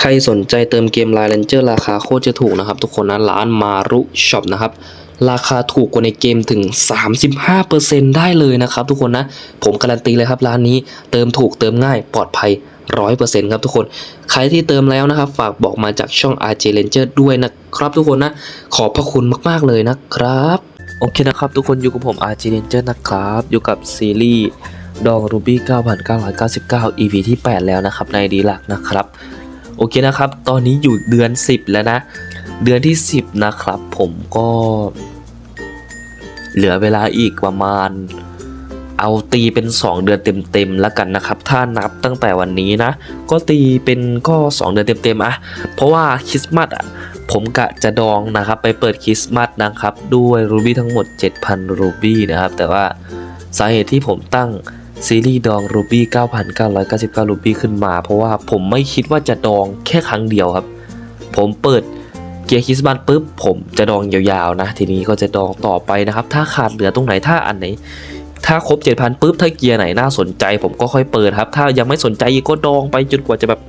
ใครสนใจเติมเกม Line Ranger ราคาโคตรจะถูกนะครับ ทุกคนนะร้านมารุช็อปนะครับราคาถูกกว่าในเกมถึง 35%ได้เลยนะครับทุกคนนะ ผมการันตีเลยครับร้านนี้เติมถูกเติมง่ายปลอดภัย 100%ครับทุกคน ใครที่เติมแล้วนะครับ ฝากบอกมาจากช่อง RJ Ranger ด้วยนะครับทุกคนนะ ขอบพระคุณมากๆเลยนะครับ โอเคนะครับ ทุกคนอยู่กับผม RJ Ranger นะครับ อยู่กับซีรีส์ดอง Ruby 9999 EP ที่ 8 แล้วนะครับในดีลักนะครับ โอเคนะครับ ตอนนี้อยู่เดือน 10 แล้วนะ เดือนที่ 10 นะครับ ผมก็ เหลือเวลาอีกประมาณ เอาตีเป็น 2 เดือนเต็มๆแล้วกันนะครับ ถ้านับตั้งแต่วันนี้นะ ก็ตีเป็นก็ 2 เดือนเต็มๆอะเพราะว่าคริสต์มาสอะผมกะจะดองนะครับ ไปเปิดคริสต์มาสนะครับ ด้วยรูบี้ทั้งหมด 7,000รูบี้นะครับ แต่ว่าสาเหตุที่ผมตั้ง ซีรีส์ดองรูบี้9,999รูบี้ขึ้นมา เพราะว่าผมไม่คิดว่าจะดองแค่ครั้งเดียวครับ ผมเปิดเกียร์คิสต์มาสปุ๊บผมจะดองยาวๆนะ ทีนี้ก็จะดองต่อไปนะครับ ถ้าขาดเหลือตรงไหนถ้าอันไหน ถ้าครบ 7,000ปุ๊บถ้าเกียร์ไหนน่าสนใจ ผมก็ค่อยเปิดครับ ถ้ายังไม่สนใจกก็ดองไปจนกว่าจะแบบ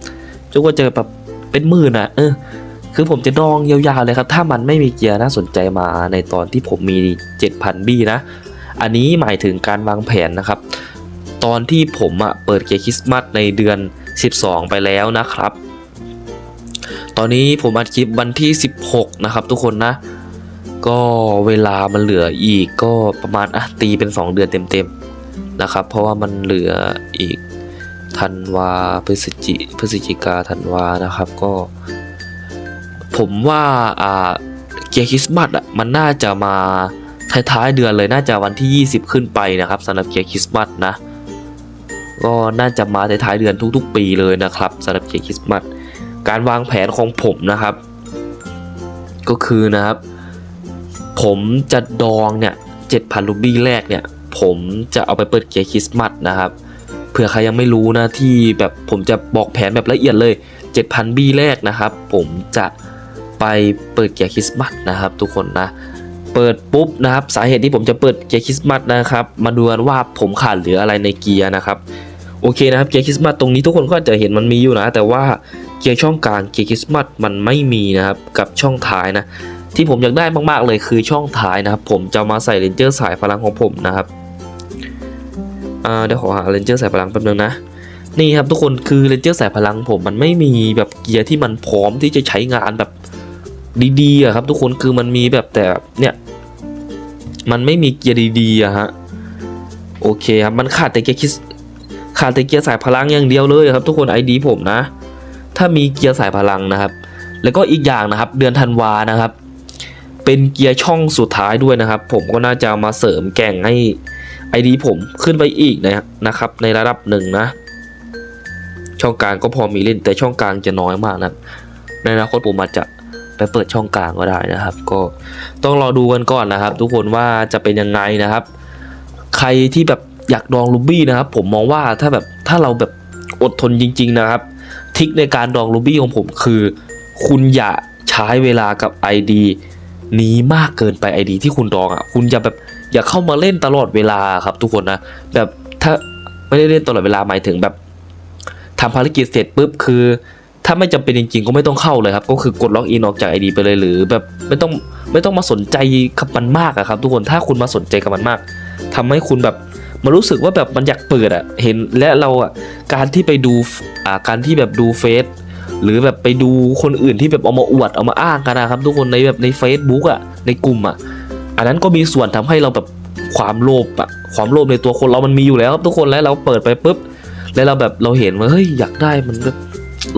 จนกว่าจะแบบเป็นหมื่นอะเออคือผมจะดองยาวๆเลยครับ ถ้ามันไม่มีเกียร์น่าสนใจมาในตอนที่ผมมี 7,000 บี้นะ อันนี้หมายถึงการวางแผนนะครับ ตอนที่ผมอะเปิดเกียร์คริสต์มาสในเดือน 12 ไปแล้วนะครับ ตอนนี้ผมอัดคลิปวันที่ 16 นะครับ ทุกคนนะ ก็เวลามันเหลืออีกก็ประมาณอะตีเป็น 2 เดือนเต็มๆนะครับ เพราะว่ามันเหลืออีกธันวาพฤศจิพฤศจิกาธันวานะครับก็ ผมว่าอ่าเกียร์คริสต์มาสอะมันน่าจะมาท้ายๆเดือนเลยน่าจะวันที่ 20 ขึ้นไปนะครับสำหรับเกียร์คริสต์มาสนะ ก็น่าจะมาท้ายเดือนทุกๆ ปีเลยนะครับสำหรับเกียร์คริสต์มาสการวางแผนของผมนะครับ ก็คือนะครับ ผมจะดองเนี่ย7,000รูบี้แรกเนี่ย ผมจะเอาไปเปิดเกียร์คริสต์มาสนะครับเผื่อใครยังไม่รู้นะที่แบบผมจะบอกแผนแบบละเอียดเลย 7,000 บี้แรกนะครับ ผมจะไปเปิดเกียร์คริสต์มาสนะครับ ทุกคนนะ เปิดปุ๊บนะครับ สาเหตุที่ผมจะเปิดเกียร์คริสต์มาสนะครับ มาดูกันว่าผมขาดเหลืออะไรในเกียร์นะครับ โอเคนะครับเกียร์คริสต์มาสตรงนี้ทุกคนก็จะเห็นมันมีอยู่นะ แต่ว่าเกียร์ช่องกลางเกียร์คริสต์มาสมันไม่มีนะครับกับช่องท้ายนะ ที่ผมอยากได้มากๆเลยคือช่องท้ายนะครับ ผมจะมาใส่เลนเจอร์สายพลังของผมนะครับเดี๋ยวขอหาเลนเจอร์สายพลังแป๊บนึงนะนี่ครับทุกคนคือเลนเจอร์สายพลังผมมันไม่มีแบบเกียร์ที่มันพร้อมที่จะใช้งานแบบดีๆอะครับ ทุกคนคือมันมีแบบแต่เนี่ยมันไม่มีเกียร์ดีๆอะฮะโอเคครับมันขาดแต่เกียร์คิส ขาดแต่เกียร์สายพลังอย่างเดียวเลยครับ ทุกคนไอดีผมนะ ถ้ามีเกียร์สายพลังนะครับ แล้วก็อีกอย่างนะครับ เดือนธันวานะครับ เป็นเกียร์ช่องสุดท้ายด้วยนะครับ ผมก็น่าจะมาเสริมแก่งให้ไอดีผมขึ้นไปอีกนะนะครับ ในระดับหนึ่งนะ ช่องกลางก็พอมีเล่นแต่ช่องกลางจะน้อยมากนะในอนาคตผมอาจจะไปเปิดช่องกลางก็ได้นะครับ ก็ต้องรอดูกันก่อนนะครับ ทุกคนว่าจะเป็นยังไงนะครับ ใครที่แบบ อยากดองลูบี้นะครับ ผมมองว่าถ้าแบบถ้าเราแบบอดทนจริง ๆ นะครับ ทิคในการดองลูบี้ของผมคือ คุณอย่าใช้เวลากับ ID นี้มากเกินไป ID ที่คุณดองอะ คุณอย่าแบบอย่าเข้ามาเล่นตลอดเวลาครับทุกคนนะ แบบถ้าไม่ได้เล่นตลอดเวลาหมายถึงแบบทำภารกิจเสร็จปุ๊บคือ ถ้าไม่จำเป็นจริง ๆ ก็ไม่ต้องเข้าเลยครับ ก็คือกดล็อกอินออกจาก ID ไปเลยหรือแบบไม่ต้องไม่ต้องมาสนใจกับมันมากอะครับ ทุกคนถ้าคุณมาสนใจกับมันมากทำให้คุณแบบ มารู้สึกว่าแบบมันอยากเปิดอะเห็นและเราอะการที่ไปดูอ่าการที่แบบดูเฟซหรือแบบไปดูคนอื่นที่แบบเอามาอวดเอามาอ้างกันนะครับ ทุกคนในแบบใน Facebook อะในกลุ่มอะอันนั้นก็มีส่วนทำให้เราแบบความโลภอะความโลภในตัวคนเรามันมีอยู่แล้วครับทุกคนแล้วเราเปิดไปปุ๊บแล้วเราแบบเราเห็นว่าเฮ้ยอยากได้มันแบบ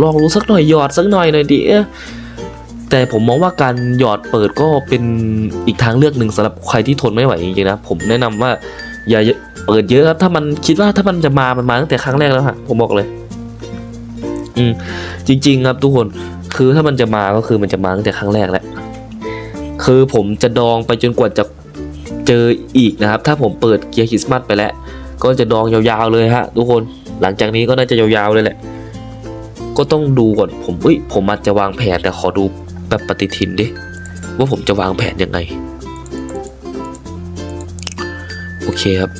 ลองรู้สักหน่อยหยอดสักหน่อยหน่อยดิแต่ผมมองว่าการหยอดเปิดก็เป็นอีกทางเลือกหนึ่งสำหรับใครที่ทนไม่ไหวจริงๆนะผมแนะนำว่าอย่า เปิดเยอะครับ ถ้ามันคิดว่าถ้ามันจะมา มันมาตั้งแต่ครั้งแรกแล้วฮะผมบอกเลย อืม จริง ๆ ครับทุกคน คือถ้ามันจะมาก็คือมันจะมาตั้งแต่ครั้งแรกแล้วคือผมจะดองไปจนกว่าจะเจออีกนะครับ ถ้าผมเปิดเกียร์คริสต์มาสไปแล้ว ก็จะดองยาวๆเลยฮะ ทุกคน หลังจากนี้ก็น่าจะยาวๆเลยแหละ ก็ต้องดูก่อน ผมเอ้ย ผมอาจจะวางแผนแต่ขอดูแบบปฏิทินดิ ว่าผมจะวางแผนยังไง โอเคครับ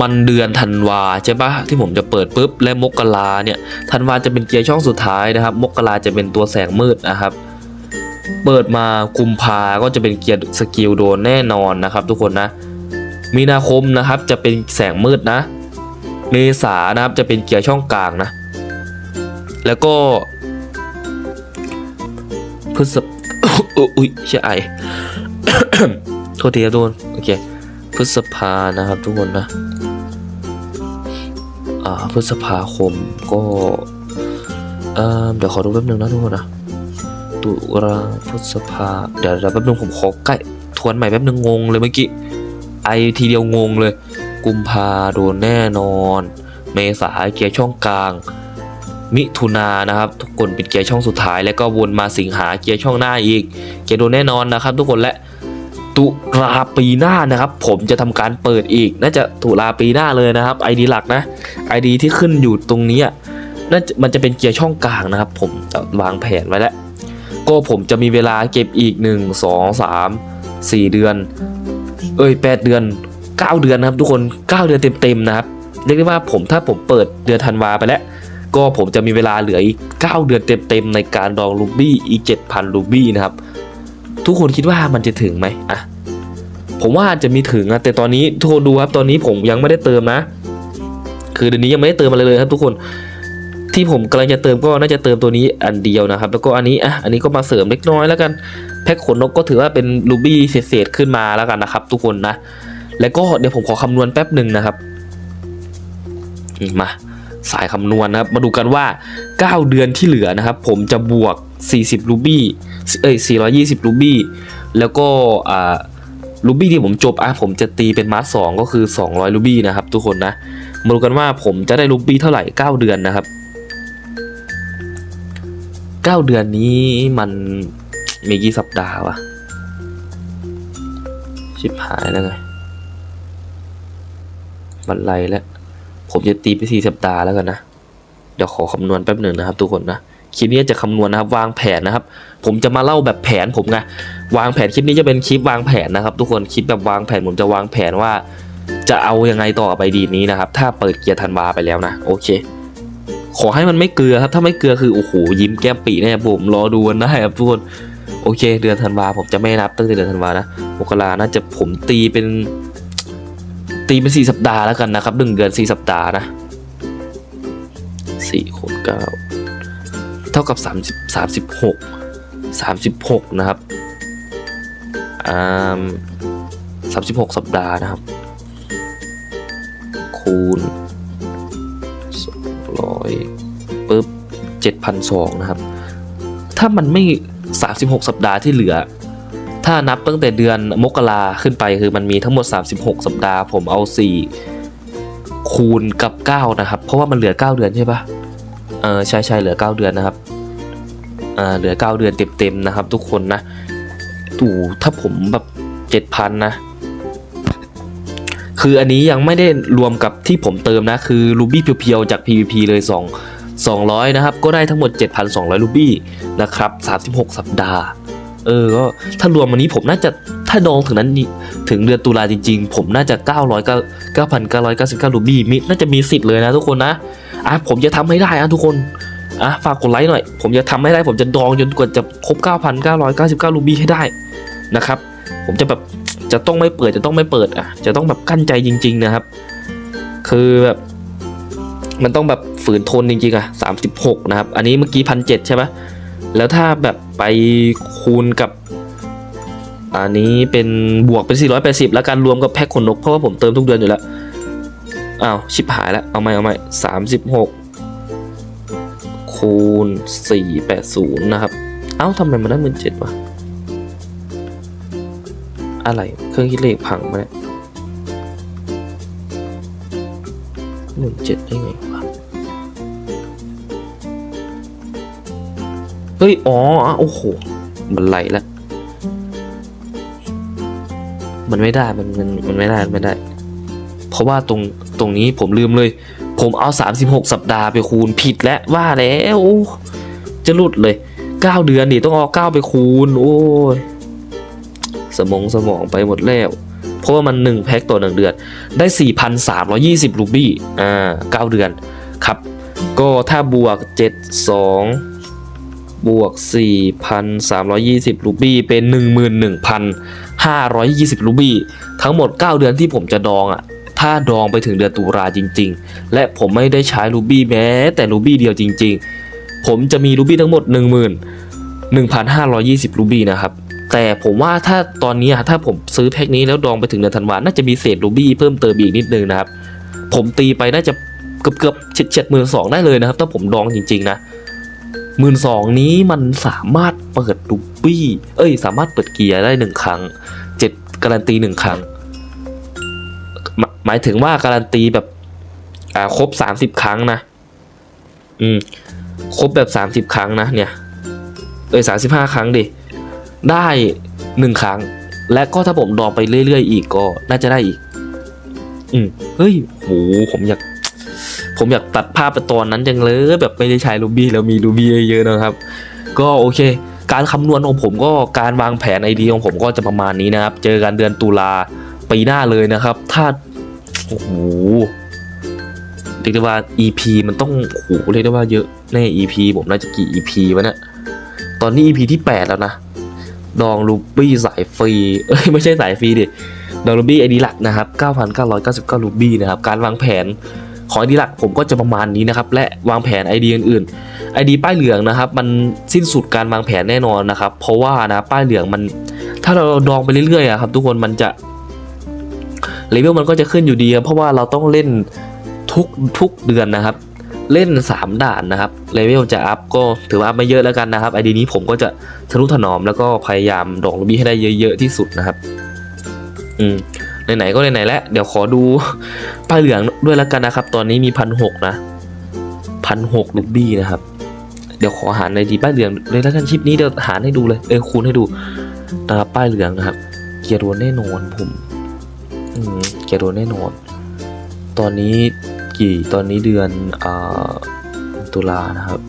มันเดือนธันวาใช่ปะที่ผมจะเปิดปุ๊บและมกราเนี่ยธันวาจะเป็นเกียร์ช่องสุดท้ายนะครับ มกราจะเป็นตัวแสงมืดนะครับ เปิดมากุมภาก็จะเป็นเกียร์สกิลโดนแน่นอนนะครับ ทุกคนนะมีนาคมนะครับจะเป็นแสงมืดนะ เมษานะครับจะเป็นเกียร์ช่องกลางนะ แล้วก็พฤษภอุ้ยเชื่อไอโทษทีครับทุกคนโอเค พฤษภานะครับทุกคนนะอ่าพฤษภาคมก็เอ่อเดี๋ยวขอดูแป๊บนึงนะทุกคนนะตุลาพฤษภาเดี๋ยวเดี๋ยวแป๊บนึงผมขอใกล้ทวนใหม่แป๊บนึงงงเลยเมื่อกี้ไอทีเดียวงงเลย กุมภาโดนแน่นอน เมษาเกียร์ช่องกลาง มิถุนานะครับทุกคนเป็นเกียร์ช่องสุดท้ายแล้วก็วนมาสิงหาเกียร์ช่องหน้าอีก เกียร์โดนแน่นอนนะครับ ทุกคนและ ตุลาปีหน้านะครับ ผมจะทำการเปิดอีก น่าจะตุลาปีหน้าเลยนะครับไอดีหลักนะไอดีที่ขึ้นอยู่ตรงนี้น่าจะมันจะเป็นเกียร์ช่องกลางนะครับ ผมจะวางแผนไว้แล้ว ก็ผมจะมีเวลาเก็บอีก 1 2 3 4 เดือน เอ้ย 8 เดือน 9 เดือนนะครับ ทุกคน 9 เดือนเต็มๆนะครับ เรียกได้ว่าผมถ้าผมเปิดเดือนธันวาไปแล้ว ก็ผมจะมีเวลาเหลืออีก 9 เดือนเต็มๆในการดองรูบี้อีก7,000รูบี้นะครับ ทุกคนคิดว่ามันจะถึงไหมอะผมว่าจะมีถึงนะแต่ตอนนี้ทุกคนดูครับตอนนี้ผมยังไม่ได้เติมนะ คือเดือนนี้ยังไม่ได้เติมอะไรเลยครับ ทุกคนที่ผมกำลังจะเติมก็น่าจะเติมตัวนี้อันเดียวนะครับ แล้วก็อันนี้อะอันนี้ก็มาเสริมเล็กน้อยแล้วกันแพ็คขนนกก็ถือว่าเป็นรูบี้เศษๆขึ้นมาแล้วกันนะครับ ทุกคนนะ แล้วก็เดี๋ยวผมขอคำนวณแป๊บหนึ่งนะครับมมาสายคำนวณนะครับ มาดูกันว่า 9 เดือนที่เหลือนะครับ ผมจะบวก 40รูบี้ เอ้ย420รูบี้แล้วก็อ่ารูบี้ที่ผมจบอะผมจะตีเป็นมาร์สองก็คือ 200รูบี้นะครับทุกคนนะมาดูกันว่าผมจะได้รูบี้เท่าไหร่ 9 เดือนนะครับ 9 เดือนนี้มันมีกี่สัปดาห์วะชิบหายแล้วไงมันไรแล้ว ผมจะตีไปสี่สัปดาห์แล้วกันนะ เดี๋ยวขอคำนวณแป๊บหนึ่งนะครับทุกคนนะ คลิปนี้จะคำนวณนะครับวางแผนนะครับ ผมจะมาเล่าแบบแผนผมไงวางแผนคลิปนี้จะเป็นคลิปวางแผนนะครับ ทุกคนคลิปแบบวางแผนผมจะวางแผนว่า จะเอายังไงต่อไปดีนี้นะครับ ถ้าเปิดเกียร์ธันวาไปแล้วนะโอเค ขอให้มันไม่เกลือครับถ้าไม่เกลือคือโอ้โหยิ้มแก้มปีแน่ผมรอดูกันได้ครับทุกคนโอเค เดือนธันวาผมจะไม่นับตั้งแต่เดือนธันวานะมกราน่าจะผมตีเป็น ตีเป็นสี่สัปดาห์แล้วกันนะครับหนึ่งเดือนสี่สัปดาห์นะสี่คูณเก้า เท่ากับสามสิบสามสิบหกสามสิบหกนะครับอ่าสามสิบหกสัปดาห์นะครับ คูณสองร้อยปุ๊บเจ็ดพันสองนะครับ ถ้ามันไม่สามสิบหกสัปดาห์ที่เหลือ ถ้านับตั้งแต่เดือนมกราขึ้นไปคือมันมีทั้งหมด 36 สัปดาห์ ผมเอา 4 คูณกับ 9 นะครับ เพราะว่ามันเหลือ 9 เดือนใช่ปะ เออใช่ใช่เหลือ 9 เดือนนะครับอ่าเหลือ 9 เดือนเต็มๆนะครับ ทุกคนนะตู่ถ้าผมแบบ7,000นะ คืออันนี้ยังไม่ได้รวมกับที่ผมเติมนะ คือรูบี้เพียวๆจาก PVP เลย2 200 นะครับ ก็ได้ทั้งหมด 7,200 รูบี้นะครับ 36 สัปดาห์ เออก็ถ้ารวมวันนี้ผมน่าจะถ้าดองถึงนั้นถึงเดือนตุลาจริงๆ ผมน่าจะ 900 9,999 รูบี้มีน่าจะมีสิทธิ์เลยนะทุกคนนะ อะผมจะทำให้ได้อะทุกคนอะฝากกดไลค์หน่อย ผมจะทำให้ได้ผมจะดองจนกว่าจะครบ 9,999 รูบี้ให้ได้นะครับ ผมจะแบบจะต้องไม่เปิดจะต้องไม่เปิดอะจะต้องแบบกั้นใจจริง ๆ นะครับ คือแบบมันต้องแบบฝืนทนจริงๆอะ36 นะครับ อันนี้เมื่อกี้พันเใช่ไหมแล้วถ้าแบบไปคูณกับ อันนี้เป็นบวกเป็น 480 แล้วกันรวมกับแพ็คขนนกเพราะว่าผมเติมทุกเดือนอยู่แล้ว อ้าวชิบหายแล้วเอาใหม่เอาใหม่36คูณ480นย์นะครับ เอ้าทำไมมันได้หมื่นเจ็ดวะ อะไรเครื่องคิดเลขพังมาเนี่ยหมื่นเจ็ดได้ไงวะเฮ้ย อ๋อ โอ้โห มันไหลแล้ว มันไม่ได้ มัน มัน มันไม่ได้มันไม่ได้ เพราะว่าตรง ตรงนี้ผมลืมเลย ผมเอา 36 สัปดาห์ไปคูณผิดแล้วว่าแล้วจะหลุดเลย 9 เดือนดิต้องเอา9ไปคูณ โอ้ยสมองสมองไปหมดแล้ว เพราะว่ามัน 1 แพ็คต่อ 1 เดือน ได้ 4,320 รูบี้อ่า 9 เดือนครับ ก็ถ้าบวก 72บวก 4,320 รูบี้ เป็น 11,520 รูบี้ ทั้งหมด 9 เดือนที่ผมจะดองอะ ถ้าดองไปถึงเดือนตุลาจริง ๆ และผมไม่ได้ใช้รูบี้แม้ แต่รูบี้เดียวจริง ๆ ผมจะมีรูบี้ทั้งหมด10,000 1,520รูบี้นะครับ แต่ผมว่าถ้าตอนนี้อะถ้าผมซื้อแพ็คนี้แล้วดองไปถึงเดือนธันวาน่าจะมีเศษรูบี้เพิ่มเติมอีกนิดนึงนะครับ ผมตีไปน่าจะเกือบเกือบเฉียดเฉียดหมื่นสองได้เลยนะครับ ถ้าผมดองจริง ๆ นะหมื่นสองนี้มันสามารถเปิดรูบี้ เอ้ย สามารถเปิดเกียร์ได้หนึ่งครั้งเจ็ดการันตีหนึ่งครั้ง หมายถึงว่าการันตีแบบ อ่าครบสามสิบครั้งนะ อืม ครบแบบสามสิบครั้งนะ เนี่ยเอ้ยสามสิบห้าครั้งดิ ได้หนึ่งครั้ง และก็ถ้าผมดองไปเรื่อยๆอีกก็น่าจะได้อีก อืม เฮ้ยโหผมอยาก ผมอยากตัดภาพไปตอนนั้นจังเลย แบบไม่ได้ใช้รูบี้แล้วมีรูบี้เยอะๆนะครับ ก็โอเค การคำนวณของผมก็การวางแผนไอเดียของผมก็จะประมาณนี้นะครับ เจอกันเดือนตุลาปีหน้าเลยนะครับ ถ้า โอ้โหเรียกได้ว่า EP มันต้องโอ้โหเรียกได้ว่าเยอะแน่ EP ผมน่าจะกี่ EP วะเนี่ยตอนนี้ EP ที่ 8 แล้วนะ ดองรูบี้สายฟรี เอ้ย ไม่ใช่สายฟรีดิ ดองรูบี้ไอดีหลักนะครับ 9,999รูบี้นะครับ การวางแผนของไอดีหลักผมก็จะประมาณนี้นะครับ และวางแผนไอเดียอื่นๆไอดีป้ายเหลืองนะครับ มันสิ้นสุดการวางแผนแน่นอนนะครับ เพราะว่านะป้ายเหลืองมัน ถ้าเราดองไปเรื่อยๆอะครับทุกคนมันจะ เลเวลมันก็จะขึ้นอยู่ดีครับเพราะว่าเราต้องเล่นทุกทุกเดือนนะครับ เล่น 3 ด่านนะครับเลเวลจะอัพก็ถือว่าไม่เยอะแล้วกันนะครับไอดีนี้ผมก็จะทะนุถนอมแล้วก็พยายามดองลูบี้ให้ได้เยอะๆที่สุดนะครับ อืมไหนๆก็ไหนๆแล้วเดี๋ยวขอดูป้ายเหลืองด้วยแล้วกันนะครับ ตอนนี้มีพันหกนะพันหกลูบี้นะครับ เดี๋ยวขอหารในดีป้ายเหลืองเลยแล้วกันคลิปนี้เดี๋ยวหารให้ดูเลยเออคูณให้ดูนะครับป้ายเหลืองนะครับ เกียร์โดนแน่นอนผม อืมเกียร์โดนแน่นอน ตอนนี้กี่ตอนนี้เดือนอ่าตุลานะครับ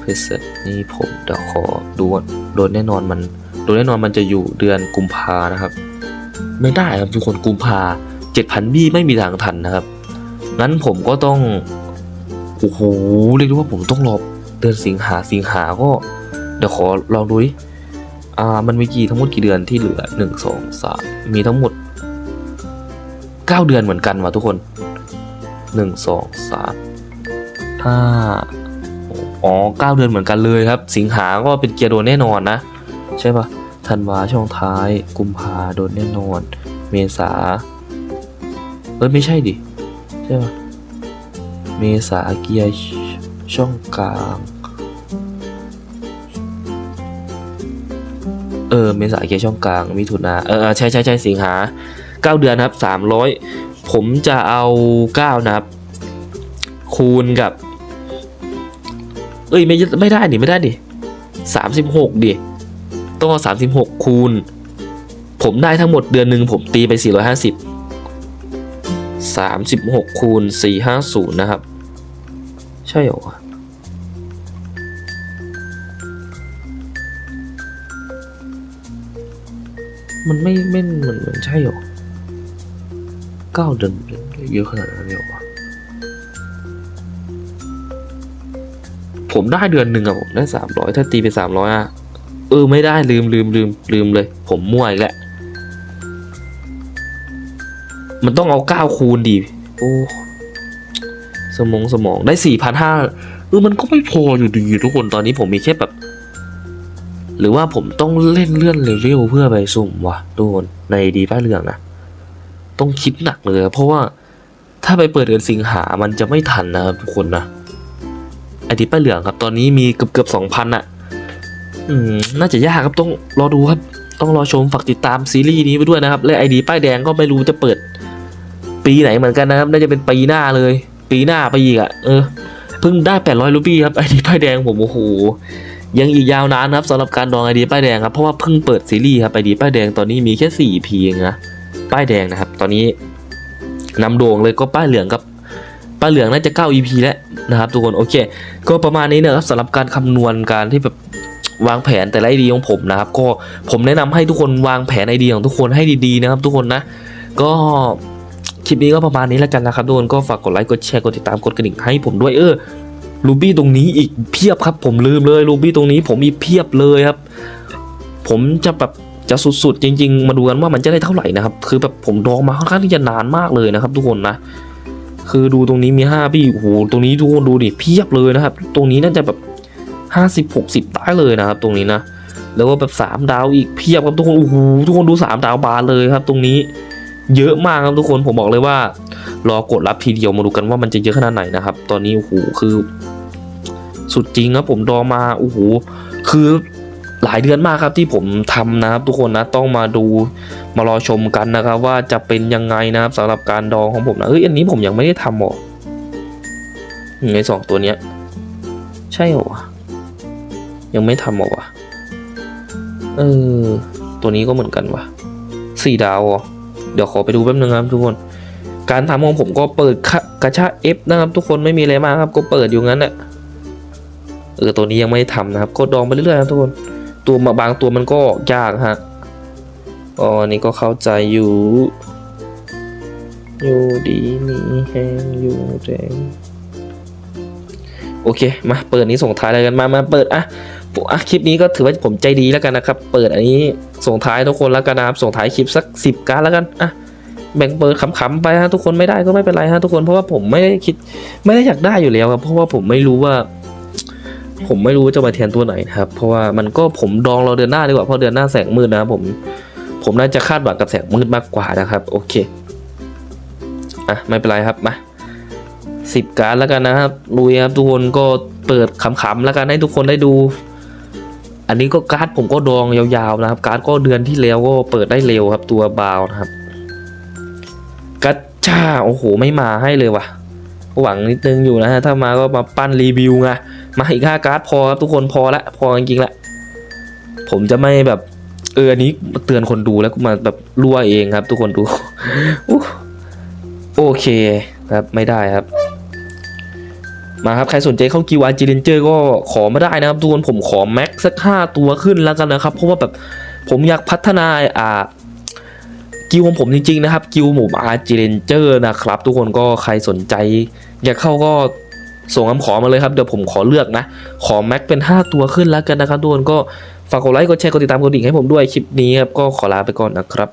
เพเสร็จนี่ผมเดี๋ยวขอดูว่าโดนแน่นอนมันโดนแน่นอนมันจะอยู่เดือนกุมภานะครับ ไม่ได้ครับทุกคนกุมภาเจ็ดพันบี้ไม่มีทางทันนะครับงั้นผมก็ต้องโอ้โหเรียกได้ว่าผมต้องรอเดือนสิงหาสิงหาก็เดี๋ยวขอลองดูดิอ่ามันมีกี่ทั้งหมดกี่เดือนที่เหลือหนึ่งสองสามมีทั้งหมด เก้าเดือนเหมือนกันว่ะทุกคนหนึ่งสองสามห้า อ๋อเก้าเดือนเหมือนกันเลยครับ สิงหาก็เป็นเกียร์โดนแน่นอนนะ ใช่ปะธันวาช่องท้าย กุมภาโดนแน่นอน เมษา เอ้ย ไม่ใช่ดิ ใช่ปะเมษาเกียร์ช่องกลางเออเมษาเกียร์ช่องกลางมิถุนาเออใช่ใช่ใช่สิงหา เก้าเดือนครับสามร้อยผมจะเอาเก้านะครับ คูณกับ เอ้ยไม่ไม่ได้ดิไม่ได้ดิสามสิบหกดิต้องเอาสามสิบหกคูณ ผมได้ทั้งหมดเดือนหนึ่งผมตีไปสี่ร้อยห้าสิบสามสิบหกคูณสี่ห้าศูนย์นะครับ ใช่เหรอมันไม่ไม่เหมือนเหมือนใช่หรอ เก้าเดือนเยอะขนาดนั้นเลยเหรอวะผมได้เดือนหนึ่งอะผมได้สามร้อยถ้าตีไปสามร้อยอะเออไม่ได้ลืมลืมลืมลืมเลย ผมมั่วอีกแล้วมันต้องเอาเก้าคูณดิโอ้สมองสมองได้สี่พันห้าเออมันก็ไม่พออยู่ดีทุกคนตอนนี้ผมมีแค่แบบ หรือว่าผมต้องเล่นเลื่อนเลเวลเพื่อไปสุ่มวะทุกคนในดีป้าเหลืองนะ ต้องคิดหนักเลยเพราะว่าถ้าไปเปิดเดือนสิงหา มันจะไม่ทันนะครับทุกคนนะไอดีป้ายเหลืองครับ ตอนนี้มีเกือบเกือบสองพันอะอืม น่าจะยากครับต้องรอดูครับ ต้องรอชมฝากติดตามซีรีส์นี้ไปด้วยนะครับ และไอดี ป้ายแดงก็ไม่รู้จะเปิด ปีไหนเหมือนกันนะครับ น่าจะเป็นปีหน้าเลย ปีหน้าไปอีกอะ่ะ เออ เพิ่งได้800รูปี้ครับไอดี ป้ายแดงผมโอ้โห ยังอีกยาวนานครับสำหรับการดองไอดี ป้ายแดงครับ เพราะว่าเพิ่งเปิดซีรีส์ครับไอดี ป้ายแดงตอนนี้มีแค่4 p เองนะ ป้ายแดงนะครับ ตอนนี้นำโด่งเลยก็ป้ายเหลืองกับป้ายเหลืองน่าจะ 9 EP แล้วนะครับ ทุกคนโอเค ก็ประมาณนี้นะครับสำหรับการคำนวณการที่แบบวางแผนแต่ละไอเดียของผมนะครับ ก็ผมแนะนำให้ทุกคนวางแผนไอเดียของทุกคนให้ดีๆนะครับ ทุกคนนะ ก็คลิปนี้ก็ประมาณนี้แล้วกันนะครับทุกคนก็ฝากกดไลค์กดแชร์กดติดตามกดกระดิ่งให้ผมด้วยเออรูบี้ตรงนี้อีกเพียบครับ ผมลืมเลยรูบี้ตรงนี้ผมมีเพียบเลยครับ ผมจะแบบ จะสุดๆ จริง ๆ มาดูกันว่ามันจะได้เท่าไหร่นะครับ คือแบบผมดองมาค่อนข้างที่จะนานมากเลยนะครับ ทุกคนนะ คือดูตรงนี้มีห้าพี่โอ้โหตรงนี้ทุกคนดูดิเพียบเลยนะครับ ตรงนี้น่าจะแบบห้าสิบหกสิบได้เลยนะครับ ตรงนี้นะ แล้วก็แบบสามดาวอีกเพียบครับทุกคนโอ้โหทุกคนดูสามดาวบานเลยครับ ตรงนี้เยอะมากครับทุกคนผมบอกเลยว่า รอกดรับทีเดียวมาดูกันว่ามันจะเยอะขนาดไหนนะครับ ตอนนี้โอ้โหคือ สุดจริงครับผมดองมาโอ้โหคือ หลายเดือนมากครับที่ผมทำนะครับทุกคนนะต้องมาดูมารอชมกันนะครับ ว่าจะเป็นยังไงนะครับสำหรับการดองของผมนะเอ้ยอันนี้ผมยังไม่ได้ทำหรอไงสองตัวเนี้ย ใช่เหรอวะยังไม่ทำหรอวะเออตัวนี้ก็เหมือนกันวะสี่ดาวเดี๋ยวขอไปดูแป๊บนึงครับทุกคน การทำของผมก็เปิดกะกระชา F นะครับ ทุกคนไม่มีอะไรมากครับ ก็เปิดอยู่งั้นแหละเออตัวนี้ยังไม่ได้ทำนะครับ ก็ดองไปเรื่อยๆครับทุกคน ตัวมาบางตัวมันก็ยากฮะอ๋ออันนี้ก็เข้าใจอยู่ อยู่ดีมีแหงอยู่แดงโอเค มาเปิดนี้ส่งท้ายอะไรกันมามาเปิดอะอะคลิปนี้ก็ถือว่าผมใจดีแล้วกันนะครับ เปิดอันนี้ส่งท้ายทุกคนแล้วกันนะครับส่งท้ายคลิปสักสิบการแล้วกันอะแบ่งเปิดขำๆไปฮะทุกคนไม่ได้ก็ไม่เป็นไรฮะทุกคนเพราะว่าผมไม่ได้คิดไม่ได้อยากได้อยู่แล้วครับเพราะว่าผมไม่รู้ว่า ผมไม่รู้จะมาแทนตัวไหนนะครับ เพราะว่ามันก็ผมดองราเดือนหน้าดีกว่าเพราะเดือนหน้าแสงมืดนะผมผมน่าจะคาดหวังกับแสงมืดมากกว่านะครับ โอเคอะไม่เป็นไรครับมาสิบการแล้วกันนะครับลุยครับทุกคนก็เปิดขำๆแล้วกันให้ทุกคนได้ดู อันนี้ก็การ์ดผมก็ดองยาวๆนะครับ การ์ดก็เดือนที่แล้วก็เปิดได้เร็วครับ ตัวบาวนะครับกัจจ้าโอ้โหไม่มาให้เลยว่ะ หวังนิดนึงอยู่นะฮะถ้ามาก็มาปั้นรีวิวไง มาอีกห้าการ์ดพอครับทุกคนพอละพอจริงๆละ ผมจะไม่แบบ เอออันนี้เตือนคนดูแล้วมาแบบรั่วเองครับ ทุกคนดูโอเคครับไม่ได้ครับ มาครับใครสนใจเข้ากิวอาร์จีเรนเจอร์ก็ขอมาได้นะครับ ทุกคนผมขอแม็กสักห้าตัวขึ้นแล้วกันนะครับ เพราะว่าแบบผมอยากพัฒนาอ่ากิวของผมจริงๆนะครับกิวหมู่อาร์จิเรนเจอร์นะครับ ทุกคนก็ใครสนใจ อยากเข้าก็ ส่งคำขอมาเลยครับ เดี๋ยวผมขอเลือกนะ ขอแม็กเป็น 5 ตัวขึ้นแล้วกันนะครับทุกคนก็ฝากกดไลค์กดแชร์กดติดตามกดดิ่งให้ผมด้วยคลิปนี้ครับก็ขอลาไปก่อนนะครับ